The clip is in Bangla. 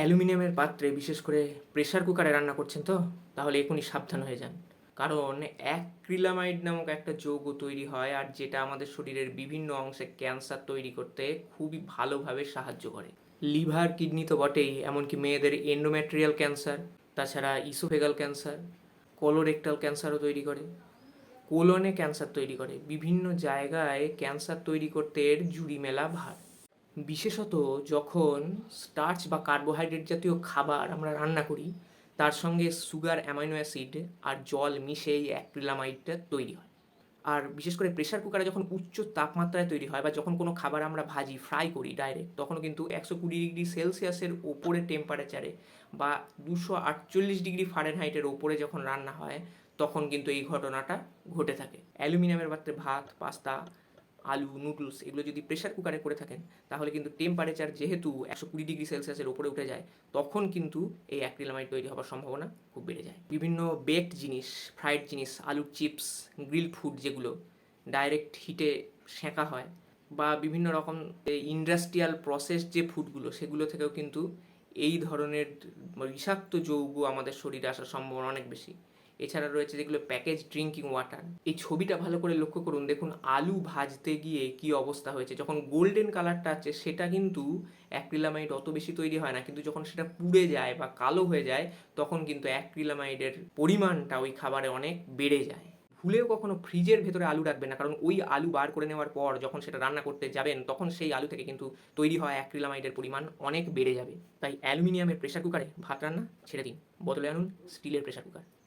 অ্যালুমিনিয়ামের পাত্রে বিশেষ করে প্রেসার কুকারে রান্না করছেন তো? তাহলে এখনই সাবধান হয়ে যান। কারণ অ্যাক্রিলামাইড নামক একটা যৌগ তৈরি হয় আর যেটা আমাদের শরীরের বিভিন্ন অংশে ক্যান্সার তৈরি করতে খুবই ভালোভাবে সাহায্য করে। লিভার, কিডনি তো বটেই, এমনকি মেয়েদের এন্ডোমেট্রিয়াল ক্যান্সার তাছাড়া ইসোফেগাল ক্যান্সার কোলোরেক্টাল ক্যান্সারও তৈরি করে। কোলনে ক্যান্সার তৈরি করে। বিভিন্ন জায়গায় ক্যান্সার তৈরি করতে এর জুড়ি মেলা ভার। বিশেষত যখন স্টার্চ বা কার্বোহাইড্রেট জাতীয় খাবার আমরা রান্না করি, তার সঙ্গে সুগার অ্যামাইনো অ্যাসিড আর জল মিশে এই অ্যাক্রিলামাইডটা তৈরি হয়। আর বিশেষ করে প্রেশার কুকারে যখন উচ্চ তাপমাত্রায় তৈরি হয় বা যখন কোনো খাবার আমরা ভাজি ফ্রাই করি ডাইরেক্ট তখনও কিন্তু একশো কুড়ি ডিগ্রি সেলসিয়াসের ওপরে টেম্পারেচারে বা দুশো আটচল্লিশ ডিগ্রি ফারেনহাইটের ওপরে যখন রান্না হয়, তখন কিন্তু এই ঘটনাটা ঘটে থাকে। অ্যালুমিনিয়ামের পাত্রে ভাত, পাস্তা আলু, নুডলস এগুলো যদি প্রেশার কুকারে করে থাকেন, তাহলে কিন্তু টেম্পারেচার যেহেতু একশো কুড়ি ডিগ্রি সেলসিয়াসের উপরে উঠে যায়, তখন কিন্তু এই অ্যাক্রিলামাইড তৈরি হওয়ার সম্ভাবনা খুব বেড়ে যায়। বিভিন্ন বেকড জিনিস ফ্রাইড জিনিস, আলুর চিপস গ্রিল ফুড যেগুলো ডাইরেক্ট হিটে সেঁকা হয় বা বিভিন্ন রকম ইন্ডাস্ট্রিয়াল প্রসেস যে ফুডগুলো সেগুলো থেকেও কিন্তু এই ধরনের বিষাক্ত যৌগ আমাদের শরীরে আসার সম্ভাবনা অনেক বেশি। এছাড়া রয়েছে যেগুলো প্যাকেজ ড্রিঙ্কিং ওয়াটার এই ছবিটা ভালো করে লক্ষ্য করুন, দেখুন আলু ভাজতে গিয়ে কি অবস্থা হয়েছে। যখন গোল্ডেন কালারটা আছে, সেটা কিন্তু অ্যাক্রিলামাইড অত বেশি তৈরি হয় না, কিন্তু যখন সেটা পুড়ে যায় বা কালো হয়ে যায়, তখন কিন্তু অ্যাক্রিলামাইডের পরিমাণটা ওই খাবারে অনেক বেড়ে যায়। ভুলেও কখনো ফ্রিজের ভেতরে আলু রাখবেন না, কারণ ওই আলু বার করে নেওয়ার পর যখন সেটা রান্না করতে যাবেন, তখন সেই আলু থেকে কিন্তু তৈরি হয় অ্যাক্রিলামাইডের পরিমাণ অনেক বেড়ে যাবে। তাই অ্যালুমিনিয়ামের প্রেশার কুকারে ভাত রান্না ছেড়ে দিন। বদলে আনুন স্টিলের প্রেশার কুকার